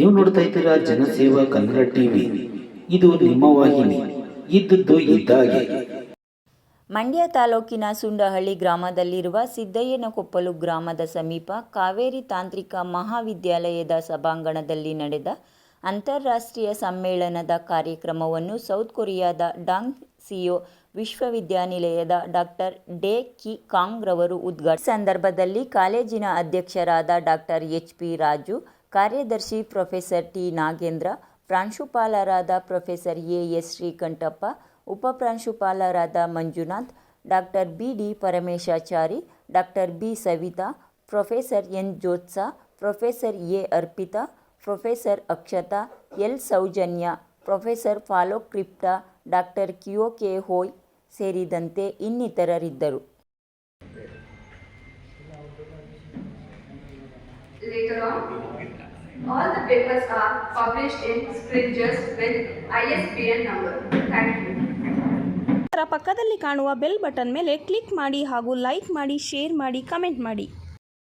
ನೀವು ನೋಡ್ತಾ ಇದ್ದೀರಾ ಜನಸೇವಾ ಕನ್ನಡ ಟಿವಿ. ಇದು ನಿಮ್ಮ ವಾಹಿನಿ. ಇದ್ದದ್ದು ಇದ್ದಾಗೆ. ಮಂಡ್ಯ ತಾಲೂಕಿನ ಸುಂಡಹಳ್ಳಿ ಗ್ರಾಮದಲ್ಲಿರುವ ಸಿದ್ದಯ್ಯನಕೊಪ್ಪಲು ಗ್ರಾಮದ ಸಮೀಪ ಕಾವೇರಿ ತಾಂತ್ರಿಕ ಮಹಾವಿದ್ಯಾಲಯದ ಸಭಾಂಗಣದಲ್ಲಿ ನಡೆದ ಅಂತಾರಾಷ್ಟ್ರೀಯ ಸಮ್ಮೇಳನದ ಕಾರ್ಯಕ್ರಮವನ್ನು ಸೌತ್ ಕೊರಿಯಾದ ಡಾಂಗ್ ಸಿಯೋ ವಿಶ್ವವಿದ್ಯಾನಿಲಯದ ಡಾಕ್ಟರ್ ಡೇ ಕಿ ಕಾಂಗ್ ರವರು ಉದ್ಘಾಟ ಸಂದರ್ಭದಲ್ಲಿ ಕಾಲೇಜಿನ ಅಧ್ಯಕ್ಷರಾದ ಡಾಕ್ಟರ್ ಎಚ್ ಪಿ ರಾಜು ಕಾರ್ಯದರ್ಶಿ ಪ್ರೊಫೆಸರ್ ಟಿ ನಾಗೇಂದ್ರ ಪ್ರಾಂಶುಪಾಲರಾದ professor A S Srikantappa ಉಪಪ್ರಾಂಶುಪಾಲರಾದ Manjunath doctor B D Parameshachari doctor B Savitha professor N Jyothsna professor A Arpitha professor Akshatha L Soujanya professor follow ಕ್ರಿಪ್ಟಾ doctor ಕಿಯೋ ಕೆ ಹೋಯ್ ಸೇರಿದಂತೆ ಇನ್ನಿತರರಿದ್ದರು. Later on, papers are published in Springers with ISBN number. Thank you. ಪಕ್ಕದಲ್ಲಿ ಕಾಣುವ bell button ಮೇಲೆ click ಮಾಡಿ ಹಾಗೂ ಲೈಕ್ ಮಾಡಿ ಶೇರ್ ಮಾಡಿ ಕಮೆಂಟ್ ಮಾಡಿ